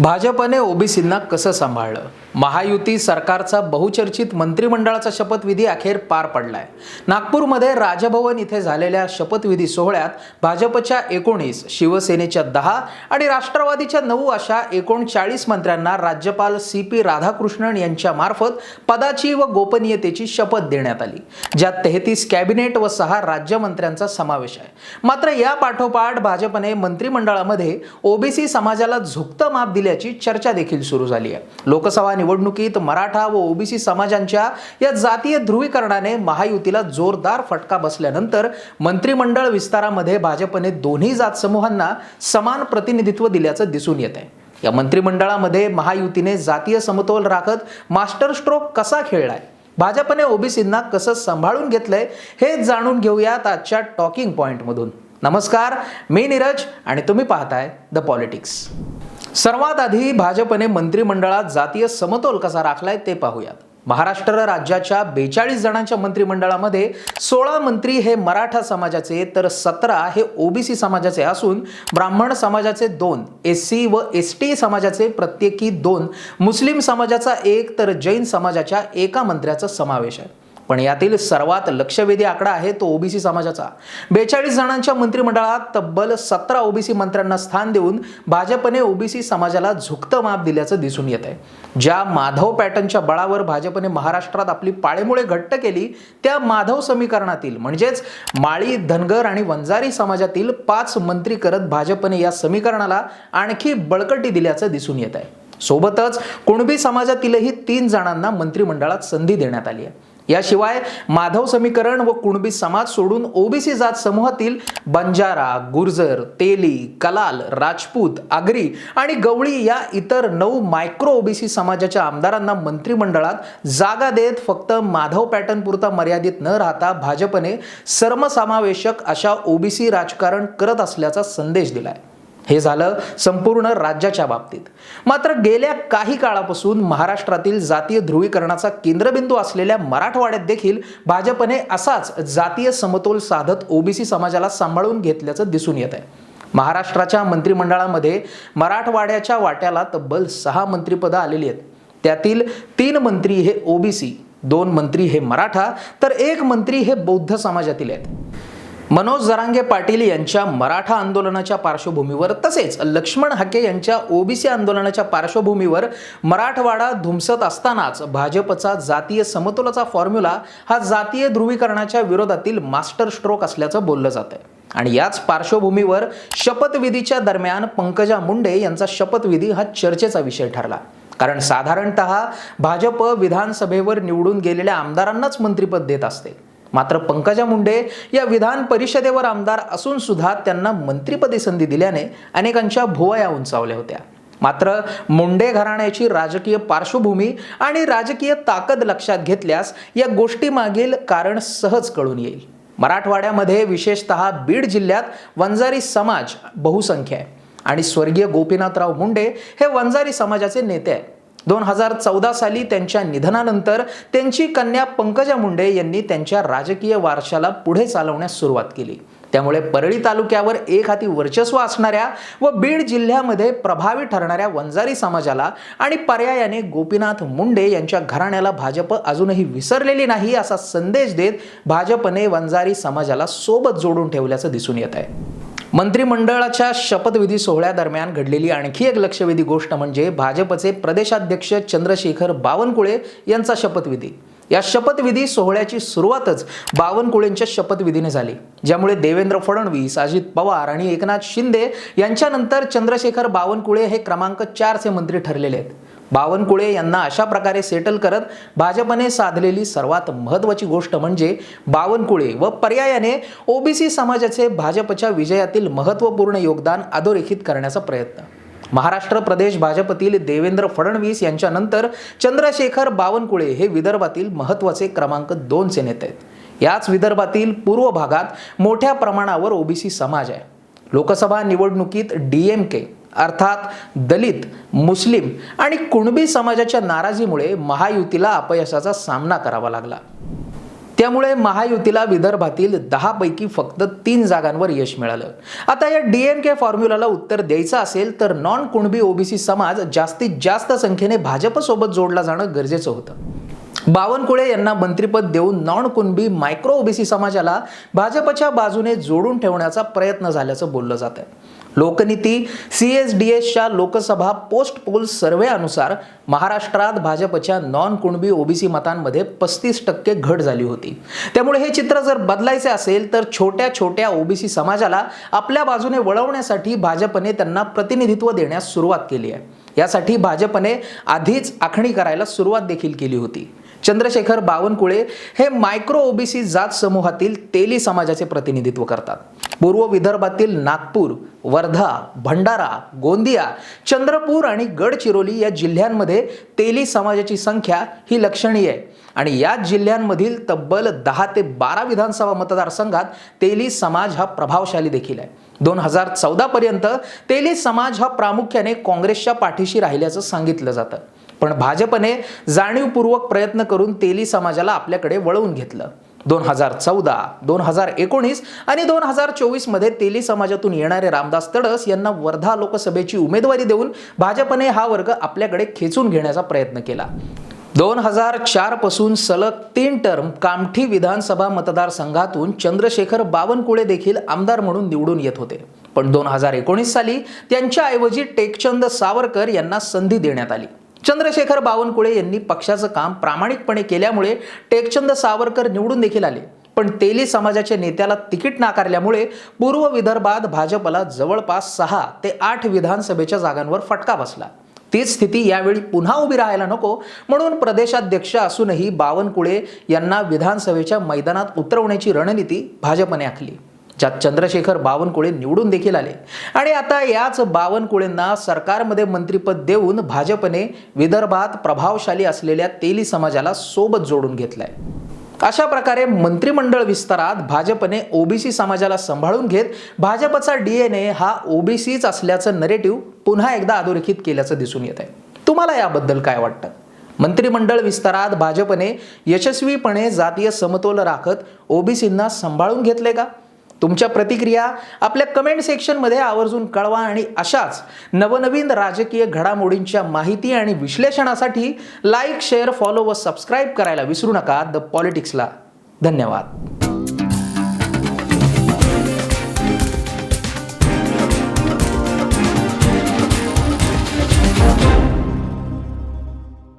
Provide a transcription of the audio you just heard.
भाजपने ओबीसींना कसं सांभाळलं? महायुती सरकारचा बहुचर्चित मंत्रिमंडळाचा शपथविधी अखेर पार पडलाय. नागपूरमध्ये राजभवन इथे झालेल्या शपथविधी सोहळ्यात भाजपच्या एकोणीस शिवसेनेच्या दहा आणि राष्ट्रवादीच्या नऊ अशा एकोणचाळीस मंत्र्यांना राज्यपाल सी पी राधाकृष्णन यांच्या मार्फत पदाची व गोपनीयतेची शपथ देण्यात आली ज्यात तेहतीस कॅबिनेट व सहा राज्यमंत्र्यांचा समावेश आहे. मात्र या पाठोपाठ भाजपने मंत्रिमंडळामध्ये ओबीसी समाजाला झुकतं माप दिल्याची चर्चा देखील सुरू झाली आहे. लोकसभा निवडणुकीत मराठा व ओबीसी समाजांच्या या जातीय ध्रुवीकरणाने महायुतीला जोरदार फटका बसल्यानंतर मंत्रिमंडळ विस्तारामध्ये भाजपने दोन्ही जात समूहांना समान प्रतिनिधित्व दिल्याचं दिसून येत आहे या मंत्रिमंडळामध्ये महायुतीने जातीय समतोल राखत मास्टर स्ट्रोक कसा खेळलाय? भाजपने ओबीसींना कसं सांभाळून घेतलंय हे जाणून घेऊयात आजच्या टॉकिंग पॉइंटमधून. नमस्कार मी नीरज आणि तुम्ही पाहताय द पॉलिटिक्स. सर्वात आधी भाजपने मंत्रिमंडळात जातीय समतोल कसा राखलाय ते पाहूयात. महाराष्ट्र राज्याच्या बेचाळीस जणांच्या मंत्रिमंडळामध्ये सोळा मंत्री हे मराठा समाजाचे तर सतरा हे ओबीसी समाजाचे असून ब्राह्मण समाजाचे दोन एस सी व एस टी समाजाचे प्रत्येकी दोन मुस्लिम समाजाचा एक तर जैन समाजाच्या एका मंत्र्याचा समावेश आहे. पण यातील सर्वात लक्षवेधी आकडा आहे तो ओबीसी समाजाचा. बेचाळीस जणांच्या मंत्रिमंडळात तब्बल सतरा ओबीसी मंत्र्यांना स्थान देऊन भाजपने ओबीसी समाजाला झुकतं माप दिल्याचं दिसून येत आहे. ज्या माधव पॅटर्नच्या बळावर भाजपने महाराष्ट्रात आपली पाळेमुळे घट्ट केली त्या माधव समीकरणातील म्हणजेच माळी धनगर आणि वंजारी समाजातील पाच मंत्री करत भाजपने या समीकरणाला आणखी बळकटी दिल्याचं दिसून येत आहे. सोबतच कुणबी समाजातीलही तीन जणांना मंत्रिमंडळात संधी देण्यात आली आहे. याशिवाय माधव समीकरण व कुणबी समाज सोडून ओबीसी जात समूहातील बंजारा गुर्जर तेली कलाल राजपूत आगरी आणि गवळी या इतर नऊ मायक्रो ओबीसी समाजाच्या आमदारांना मंत्रिमंडळात जागा देत फक्त माधव पॅटर्न पुरता मर्यादित न राहता भाजपने सर्वसमावेशक अशा ओबीसी राजकारण करत असल्याचा संदेश दिलाय. हे झालं संपूर्ण राज्याच्या बाबतीत. मात्र गेल्या काही काळापासून महाराष्ट्रातील जातीय ध्रुवीकरणाचा केंद्रबिंदू असलेल्या मराठवाड्यात देखील भाजपने असाच जातीय समतोल साधत ओबीसी समाजाला सांभाळून घेतल्याचं दिसून येत आहे. महाराष्ट्राच्या मंत्रिमंडळामध्ये मराठवाड्याच्या वाट्याला तब्बल सहा मंत्रिपदं आलेली आहेत. त्यातील तीन मंत्री हे ओबीसी दोन मंत्री हे मराठा तर एक मंत्री हे बौद्ध समाजातील आहेत. मनोज जरांगे पाटील यांच्या मराठा आंदोलनाच्या पार्श्वभूमीवर तसेच लक्ष्मण हाके यांच्या ओबीसी आंदोलनाच्या पार्श्वभूमीवर मराठवाडा धुमसत असतानाच भाजपचा जातीय समतोलाचा फॉर्म्युला हा जातीय ध्रुवीकरणाच्या विरोधातील मास्टर स्ट्रोक असल्याचं बोललं जात आहे आणि याच पार्श्वभूमीवर शपथविधीच्या दरम्यान पंकजा मुंडे यांचा शपथविधी हा चर्चेचा विषय ठरला. कारण साधारणत भाजप विधानसभेवर निवडून गेलेल्या आमदारांनाच मंत्रिपद देत असते. मात्र पंकजा मुंडे या विधान परिषदेवर आमदार असून सुद्धा त्यांना मंत्रिपदी संधी दिल्याने अनेकांच्या भुवया उंचावल्या होत्या. मात्र मुंडे घराण्याची राजकीय पार्श्वभूमी आणि राजकीय ताकद लक्षात घेतल्यास या गोष्टीमागील कारण सहज कळून येईल. मराठवाड्यामध्ये विशेषतः बीड जिल्ह्यात वंजारी समाज बहुसंख्य आहे. आणि स्वर्गीय गोपीनाथराव मुंडे हे वंजारी समाजाचे नेते आहेत. दोन हजार चौदा साली त्यांच्या निधनानंतर त्यांची कन्या पंकजा मुंडे यांनी त्यांच्या राजकीय वारशाला पुढे चालवण्यास सुरुवात केली. त्यामुळे परळी तालुक्यावर एक हाती वर्चस्व असणाऱ्या व बीड जिल्ह्यामध्ये प्रभावी ठरणाऱ्या वंजारी समाजाला आणि पर्यायाने गोपीनाथ मुंडे यांच्या घराण्याला भाजप अजूनही विसरलेली नाही असा संदेश देत भाजपने वंजारी समाजाला सोबत जोडून ठेवल्याचं दिसून येत आहे. मंत्रिमंडळाच्या शपथविधी सोहळ्यादरम्यान घडलेली आणखी एक लक्षवेधी गोष्ट म्हणजे भाजपचे प्रदेशाध्यक्ष चंद्रशेखर बावनकुळे यांचा शपथविधी. या शपथविधी सोहळ्याची सुरुवातच बावनकुळेंच्या शपथविधीने झाली ज्यामुळे देवेंद्र फडणवीस अजित पवार आणि एकनाथ शिंदे यांच्यानंतर चंद्रशेखर बावनकुळे हे क्रमांक चारचे मंत्री ठरलेले आहेत. बावनकुळे यांना अशा प्रकारे सेटल करत भाजपने साधलेली सर्वात महत्त्वाची गोष्ट म्हणजे बावनकुळे व पर्यायाने ओबीसी समाजाचे भाजपच्या विजयातील महत्त्वपूर्ण योगदान अधोरेखित करण्याचा प्रयत्न. महाराष्ट्र प्रदेश भाजपतील देवेंद्र फडणवीस यांच्यानंतर चंद्रशेखर बावनकुळे हे विदर्भातील महत्त्वाचे क्रमांक दोनचे नेते आहेत. याच विदर्भातील पूर्व भागात मोठ्या प्रमाणावर ओबीसी समाज आहे. लोकसभा निवडणुकीत डी एम के अर्थात दलित मुस्लिम आणि कुणबी समाजाच्या नाराजीमुळे महायुतीला अपयशाचा सामना करावा लागला. त्यामुळे महायुतीला विदर्भातील दहापैकी फक्त तीन जागांवर यश मिळालं. आता या डी एन के फॉर्म्युलाला उत्तर द्यायचं असेल तर नॉन कुणबी ओबीसी समाज जास्तीत जास्त संख्येने भाजपसोबत जोडला जाणं गरजेचं होतं. बावनकुळे यांना मंत्रिपद देऊन नॉन कुणबी मायक्रो ओबीसी समाजाला भाजपच्या बाजूने जोडून ठेवण्याचा प्रयत्न झाल्याचं बोललं जात आहे लोकनीती सी एस डी एसच्या लोकसभा पोस्ट पोल सर्व्हेनुसार महाराष्ट्रात भाजपच्या नॉन कुणबी ओबीसी मतांमध्ये पस्तीस टक्के घट झाली होती. त्यामुळे हे चित्र जर बदलायचे असेल तर छोट्या छोट्या ओबीसी समाजाला आपल्या बाजूने वळवण्यासाठी भाजपने त्यांना प्रतिनिधित्व देण्यास सुरुवात केली आहे. यासाठी भाजपने आधीच आखणी करायला सुरुवात देखील केली होती. चंद्रशेखर बावनकुळे हे मायक्रो ओबीसी जात समूहातील तेली समाजाचे प्रतिनिधित्व करतात. पूर्व विदर्भातील नागपूर वर्धा भंडारा गोंदिया चंद्रपूर आणि गडचिरोली या जिल्ह्यांमध्ये तेली समाजाची संख्या ही लक्षणीय आहे. आणि या जिल्ह्यांमधील तब्बल दहा ते बारा विधानसभा मतदारसंघात तेली समाज हा प्रभावशाली देखील आहे. दोन हजार चौदा पर्यंत तेली समाज हा प्रामुख्याने काँग्रेसच्या पाठीशी राहिल्याचं सांगितलं जातं. पण भाजपने जाणीवपूर्वक प्रयत्न करून तेली समाजाला आपल्याकडे वळवून घेतलं. दोन हजार चौदा दोन हजार एकोणीस आणि दोन हजार चोवीसमध्ये तेली समाजातून येणारे रामदास तडस यांना वर्धा लोकसभेची उमेदवारी देऊन भाजपने हा वर्ग आपल्याकडे खेचून घेण्याचा प्रयत्न केला. दोन हजार चारपासून सलग तीन टर्म कामठी विधानसभा मतदारसंघातून चंद्रशेखर बावनकुळे देखील आमदार म्हणून निवडून येत होते. पण दोन हजार एकोणीस साली त्यांच्याऐवजी टेकचंद सावरकर यांना संधी देण्यात आली. चंद्रशेखर बावनकुळे यांनी पक्षाचं काम प्रामाणिकपणे केल्यामुळे टेकचंद सावरकर निवडून देखील आले. पण तेली समाजाच्या नेत्याला तिकीट नाकारल्यामुळे पूर्व विदर्भात भाजपला जवळपास सहा ते आठ विधानसभेच्या जागांवर फटका बसला. तीच स्थिती यावेळी पुन्हा उभी राहायला नको म्हणून प्रदेशाध्यक्ष असूनही बावनकुळे यांना विधानसभेच्या मैदानात उतरवण्याची रणनीती भाजपने आखली. ज्यात चंद्रशेखर बावनकुळे निवडून देखील आले. आणि आता याच बावनकुळेंना सरकारमध्ये मंत्रिपद देऊन भाजपने विदर्भात प्रभावशाली असलेल्या तेली समाजाला सोबत जोडून घेतलाय. अशा प्रकारे मंत्रिमंडळ विस्तारात भाजपने ओबीसी समाजाला सांभाळून घेत भाजपचा डीएनए हा ओबीसीच असल्याचं नरेटिव्ह पुन्हा एकदा अधोरेखित केल्याचं दिसून येत आहे तुम्हाला याबद्दल काय वाटतं? मंत्रिमंडळ विस्तारात भाजपने यशस्वीपणे जातीय समतोल राखत ओबीसींना सांभाळून घेतले का? तुमच्या प्रतिक्रिया आपल्या कमेंट सेक्शनमध्ये आवर्जून कळवा आणि अशाच नवनवीन राजकीय घडामोडींच्या माहिती आणि विश्लेषणासाठी लाईक शेअर फॉलो व सबस्क्राईब करायला विसरू नका. द पॉलिटिक्सला धन्यवाद.